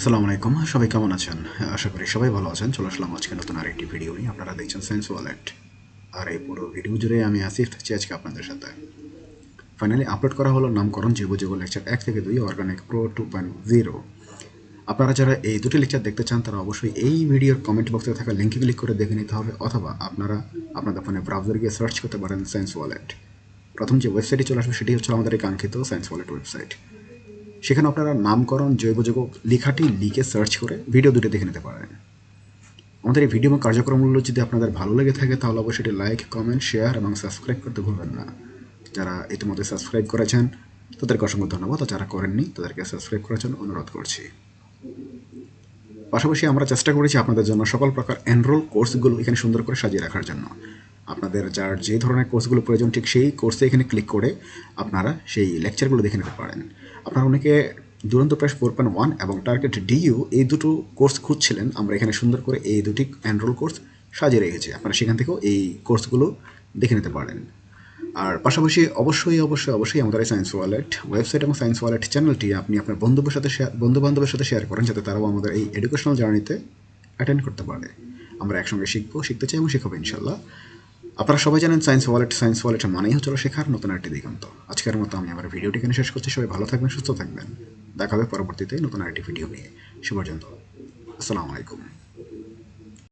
আসসালামু আলাইকুম। সবাই কেমন আছেন? আশা করি সবাই ভালো আছেন। চলে আসলাম আজকে নতুন আরেকটি ভিডিও নিয়ে। আপনারা দেখছেন সায়েন্স ওয়ালেট আর এই পুরো ভিডিও জুড়ে আমি আসিফ থাকছি আজকে আপনাদের সাথে। ফাইনালি আপলোড করা হলো নামকরণ জীব জীব লেকচার এক থেকে দুই organic pro two point zero আপনারা যারা এই দুটি লেকচার দেখতে চান, তারা অবশ্যই এই ভিডিওর কমেন্ট বক্সে থাকা লিঙ্কে ক্লিক করে দেখে নিতে হবে, অথবা আপনারা আপনাদের ফোনে ব্রাউজার গিয়ে সার্চ করতে পারেন সায়েন্স ওয়ালেট প্রথম যে ওয়েবসাইটে চলে আসবে, সেটি হচ্ছে আমাদের কাঙ্ক্ষিত সায়েন্স ওয়ালেট ওয়েবসাইট সেখানে আপনারা নামকরণ জৈব যৌগ লেখাটি লিখে সার্চ করে ভিডিও দুটো দেখে নিতে পারেন। আমাদের এই ভিডিও এবং কার্যক্রমগুলো যদি আপনাদের ভালো লেগে থাকে, তাহলে অবশ্যই এটি লাইক কমেন্ট শেয়ার এবং সাবস্ক্রাইব করতে ভুলবেন না। যারা ইতিমধ্যে সাবস্ক্রাইব করেছেন, তাদেরকে অসংখ্য ধন্যবাদ। আর যারা করেননি, তাদেরকে সাবস্ক্রাইব করার জন্য অনুরোধ করছি। পাশাপাশি আমরা চেষ্টা করেছি আপনাদের জন্য সকল প্রকার এনরোল কোর্সগুলো এখানে সুন্দর করে সাজিয়ে রাখার জন্য। আপনাদের যার যে ধরনের কোর্সগুলো প্রয়োজন, ঠিক সেই কোর্সে এখানে ক্লিক করে আপনারা সেই লেকচারগুলো দেখে নিতে পারেন। আপনারা অনেকে Duronto press four point one এবং টার্গেট ডিইউ এই দুটো কোর্স খুঁজছিলেন। আমরা এখানে সুন্দর করে এই দুটি অ্যানরোল কোর্স সাজিয়ে রেখেছি। আপনারা সেখান থেকেও এই কোর্সগুলো দেখে নিতে পারেন। আর পাশাপাশি অবশ্যই অবশ্যই অবশ্যই আমাদের এই সায়েন্স ওয়ালেট ওয়েবসাইট এবং সায়েন্স ওয়ালেট চ্যানেলটি আপনি আপনার বন্ধুদের সাথে শেয়ার বন্ধু বান্ধবের সাথে শেয়ার করেন যাতে তারাও আমাদের এই এডুকেশনাল জার্নিতে অ্যাটেন্ড করতে পারে। আমরা একসঙ্গে শিখব, শিখতে চাই এবং শেখাবো ইনশাল্লাহ আপনারা সবাই জানেন সায়েন্স ওয়ালেট সায়েন্স ওয়ালেট মানেই হচ্ছিল শেখার নতুন একটি দিগন্ত। আজকের মতো আমি আমার ভিডিওটি এখানে শেষ করছি। সবাই ভালো থাকবেন, সুস্থ থাকবেন। দেখা হবে পরবর্তীতে নতুন আরেকটি ভিডিও নিয়ে। সে পর্যন্ত, আসসালামু আলাইকুম।